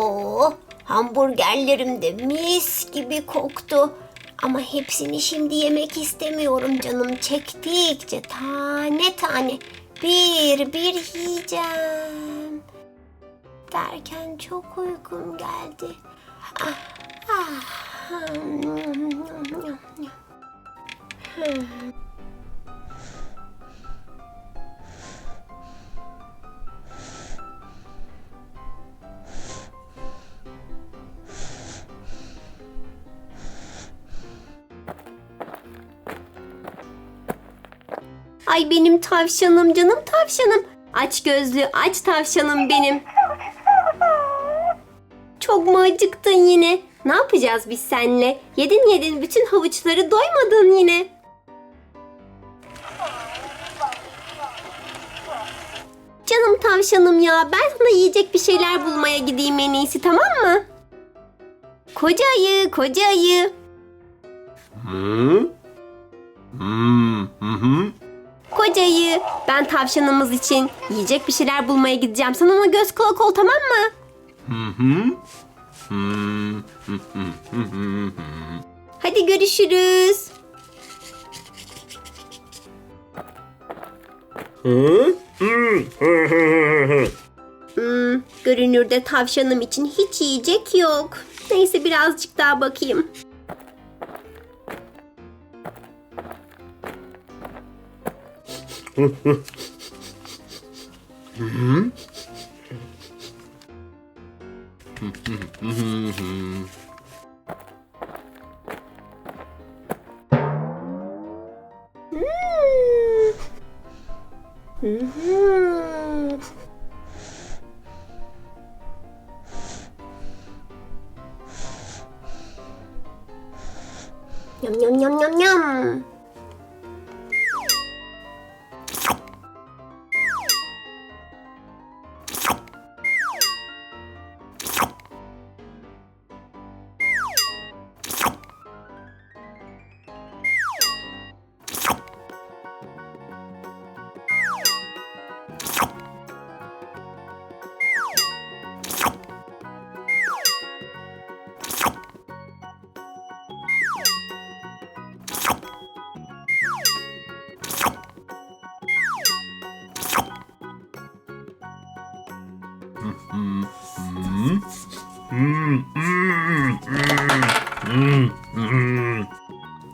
Oo, hamburgerlerim de mis gibi koktu. Ama hepsini şimdi yemek istemiyorum canım. Çektikçe tane tane bir bir yiyeceğim. Derken çok uykum geldi. Ah, ah. Ay benim tavşanım canım tavşanım. Aç gözlü aç tavşanım benim. Çok mu acıktın yine? Ne yapacağız biz seninle? Yedin yedin bütün havuçları doymadın yine. Canım tavşanım ya ben sana yiyecek bir şeyler bulmaya gideyim en iyisi tamam mı? Koca ayı koca ayı. Hı? Hmm, hı hı. Kocayı ben tavşanımız için yiyecek bir şeyler bulmaya gideceğim. Sen ona göz kulak ol tamam mı? Hı hı. Hadi görüşürüz. Hmm, görünürde tavşanım için hiç yiyecek yok. Neyse birazcık daha bakayım. 음. 냠냠냠냠냠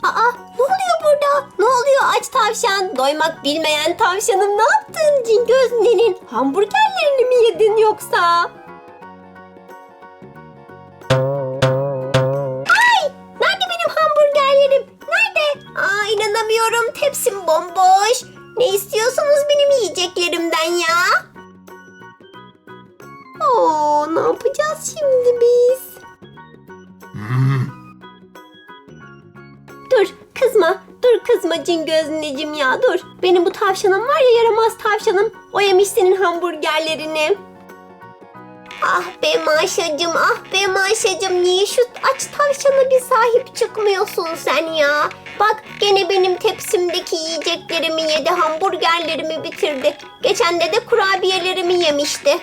Aa ne oluyor burada? Ne oluyor aç tavşan? Doymak bilmeyen tavşanım ne yaptın Cingöz nenin? Hamburgerlerini mi yedin yoksa? Ay nerede benim hamburgerlerim? Nerede? Aa inanamıyorum tepsim bomboş. Ne istiyorsunuz benim yiyeceklerimden ya? Yapacağız şimdi biz? Dur kızma. Dur kızma Cingöz Necim ya dur. Benim bu tavşanım var ya yaramaz tavşanım. O yemiş senin hamburgerlerini. Ah be Maşacım ah be Maşacım niye şu aç tavşana bir sahip çıkmıyorsun sen ya? Bak gene benim tepsimdeki yiyeceklerimi yedi hamburgerlerimi bitirdi. Geçen de de kurabiyelerimi yemişti.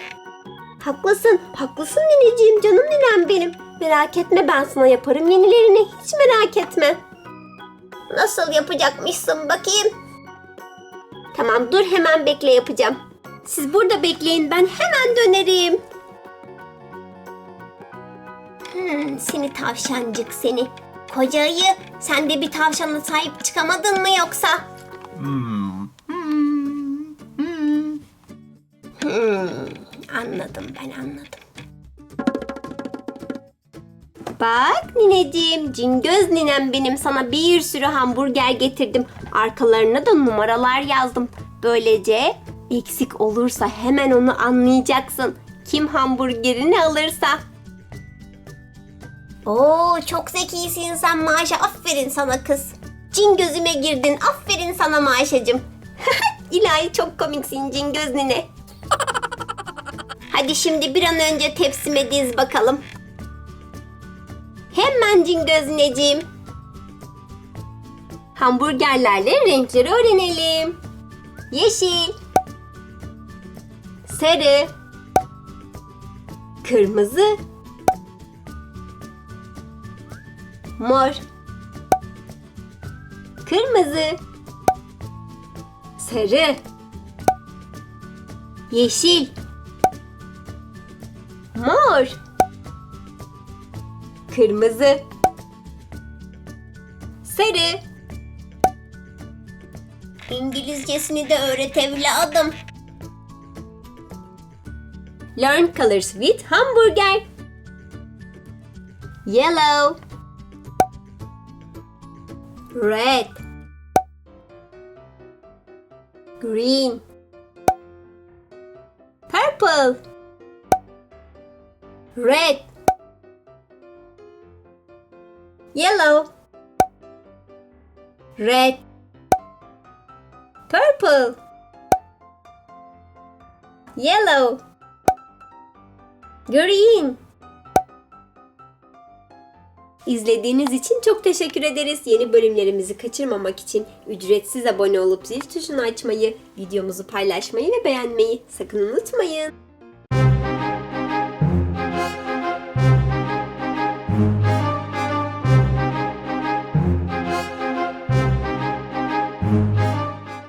Haklısın, haklısın nineciğim canım ninem benim. Merak etme ben sana yaparım yenilerini hiç merak etme. Nasıl yapacakmışsın bakayım? Tamam dur hemen bekle yapacağım. Siz burada bekleyin ben hemen dönerim. Hmm, seni tavşancık seni. Koca ayı sen de bir tavşana sahip çıkamadın mı yoksa? Hmm, hmm, hmm. Hmm, anladım ben anladım. Bak nineciğim, cingöz ninem benim sana bir sürü hamburger getirdim. Arkalarına da numaralar yazdım. Böylece eksik olursa hemen onu anlayacaksın. Kim hamburgerini alırsa. Oo çok zekisin sen Maşa. Aferin sana kız. Cin gözüme girdin. Aferin sana Maşacığım. İlahi çok komiksin Cingöz nine. Hadi şimdi bir an önce tepsime diz bakalım. Hemen cingözneciğim. Hamburgerlerle renkleri öğrenelim. Yeşil. Sarı. Kırmızı. Mor. Kırmızı. Sarı. Yeşil. Mor. Kırmızı. Sarı. İngilizcesini de öğret evladım. Learn colors with hamburger. Yellow. Red. Green. Purple. Red. Yellow. Red. Purple. Yellow. Green. İzlediğiniz için çok teşekkür ederiz. Yeni bölümlerimizi kaçırmamak için ücretsiz abone olup zil tuşunu açmayı, videomuzu paylaşmayı ve beğenmeyi sakın unutmayın.